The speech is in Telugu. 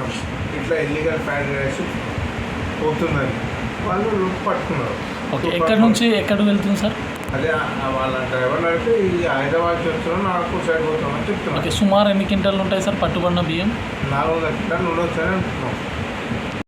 చేసినాం. ఇట్లా ఇల్లీగల్ ఫ్రైడ్ రైస్ పోతుందని వాళ్ళు పట్టుకున్నారు. ఓకే ఎక్కడి నుంచి ఎక్కడ వెళ్తుంది సార్? అదే వాళ్ళ డ్రైవర్ అడిగితే ఈ హైదరాబాద్ చెప్తున్నాం నాకు సైడ్ పోతామని చెప్తున్నాం ఓకే సుమారు ఎన్ని క్వింటాలు ఉంటాయి సార్ పట్టుబడిన బియ్యం? నాలుగు వందల క్వింటాలు ఉండొచ్చు అని అంటున్నాం.